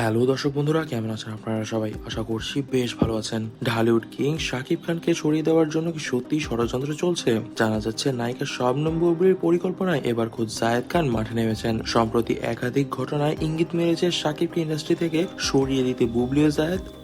Hello দর্শক বন্ধুরা, কেমন আছেন আপনারা সবাই? আশা করছি বেশ ভালো আছেন। ঢালিউড কিং শাকিব খানকে সরিয়ে দেওয়ার জন্য কি সত্যি ষড়যন্ত্র চলছে? জানা যাচ্ছে, নায়িকা শবনম বুবলির পরিকল্পনায় এবার খোদ জায়েদ খান মাঠে নেমেছেন। সম্প্রতি একাধিক ঘটনায় ইঙ্গিত মেরেছে শাকিবকে ইন্ডাস্ট্রি থেকে সরিয়ে দিতে বুবলি ও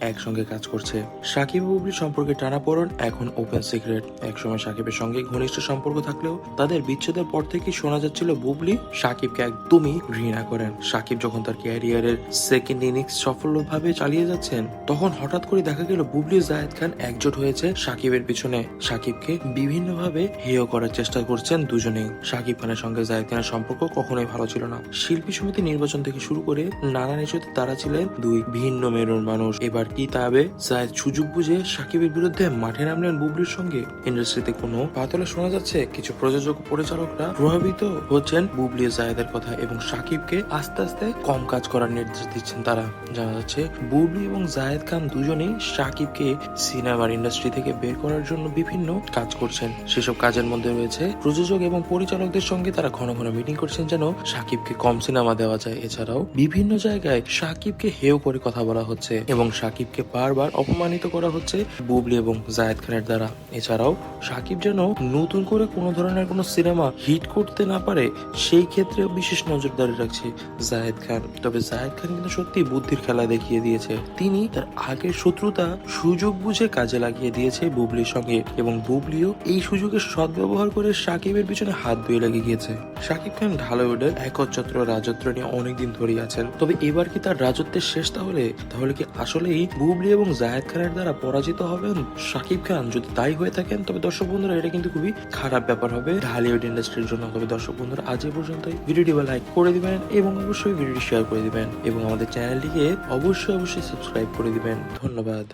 একসঙ্গে কাজ করছে। শাকিব ও বুবলি সম্পর্কে টানাপোড়েন এখন ওপেন সিক্রেট একসময় শাকিবের সঙ্গে ঘনিষ্ঠ সম্পর্ক থাকলেও তাদের বিচ্ছেদের পর থেকেই শোনা যাচ্ছিল বুবলি শাকিবকে একদমই ঘৃণা করেন। শাকিব যখন তার ক্যারিয়ারের সেকেন্ড ইনিংস সফলভাবে চালিয়ে যাচ্ছেন, তখন হঠাৎ করে দেখা গেল বুবলি জায়েদ খান একজোট হয়েছে সাকিবের পিছনে। শাকিবকে বিভিন্নভাবে হেয় করার চেষ্টা করছেন দুজনেই। শাকিব খানের সঙ্গে জায়েদ খানের সম্পর্ক কখনোই ভালো ছিল না। শিল্পী সমিতি নির্বাচন থেকে শুরু করে নানান ইস্যুতে তারা ছিলেন দুই ভিন্ন মেরুর মানুষ। এবার কি তাবে? জায়েদ সুযোগ বুঝে শাকিবের বিরুদ্ধে মাঠে নামলেন বুবলির সঙ্গে। ইন্ডাস্ট্রিতে কোনো পাতলে শোনা যাচ্ছে? কিছু প্রযোজক পরিচালকরা প্রভাবিত হচ্ছেন বুবলি জায়েদের কথা এবং শাকিবকে আস্তে আস্তে কম কাজ করার নির্দেশ দিচ্ছেন তারা। জানা যাচ্ছে, বুবলি এবং জায়েদ খান দুজনেই শাকিবকে সিনেমার ইন্ডাস্ট্রি থেকে বের করার জন্য বিভিন্ন কাজ করছেন। সেসব কাজের মধ্যে রয়েছে প্রযোজক এবং পরিচালকদের সঙ্গে তারা ঘন ঘন মিটিং করছেন যেন শাকিবকে কম সিনেমা দেওয়া যায়। এছাড়াও বিভিন্ন জায়গায় শাকিবকে হেয় করে কথা বলা হচ্ছে এবং শাকিবকে বারবার অপমানিত করা হচ্ছে বুবলি এবং জায়েদ খানের দ্বারা। এছাড়াও শাকিব যেন নতুন করে কোনো ধরনের কোনো সিনেমা হিট করতে না পারে, সেই ক্ষেত্রেও বিশেষ নজরদারি রাখছে জায়েদ খান। তবে জায়েদ খান কিন্তু সত্যি বুদ্ধির খেলা দেখিয়ে দিয়েছে। তিনি তার আগের শত্রুতা সুযোগ বুঝে কাজে লাগিয়ে দিয়েছে বুবলির সঙ্গে এবং বুবলিও এই সুযোগের সদ্ব্যবহার করে সাকিবের পিছনে হাত ধুয়ে লেগে গিয়েছে। শাকিব খান ঢালিউডের একচ্ছত্র রাজত্ব নিয়ে অনেকদিন ধরেই আছেন। তবে এবার কি তার রাজত্বের শেষ তাহলে? তাহলে কি আসলেই বুবলি এবং জায়েদ খানের দ্বারা পরাজিত হবেন শাকিব খান? যদি তাই হয়ে থাকেন, তবে দর্শক বন্ধুরা, এটা কিন্তু খুবই খারাপ ব্যাপার হবে ঢালিউড ইন্ডাস্ট্রির জন্য। তবে দর্শক বন্ধুরা, আজ এ পর্যন্তই। ভিডিওটি লাইক করে দিবেন এবং অবশ্যই ভিডিওটি শেয়ার করে দিবেন এবং আমাদের চ্যানেলটিকে অবশ্যই অবশ্যই সাবস্ক্রাইব করে দিবেন। ধন্যবাদ।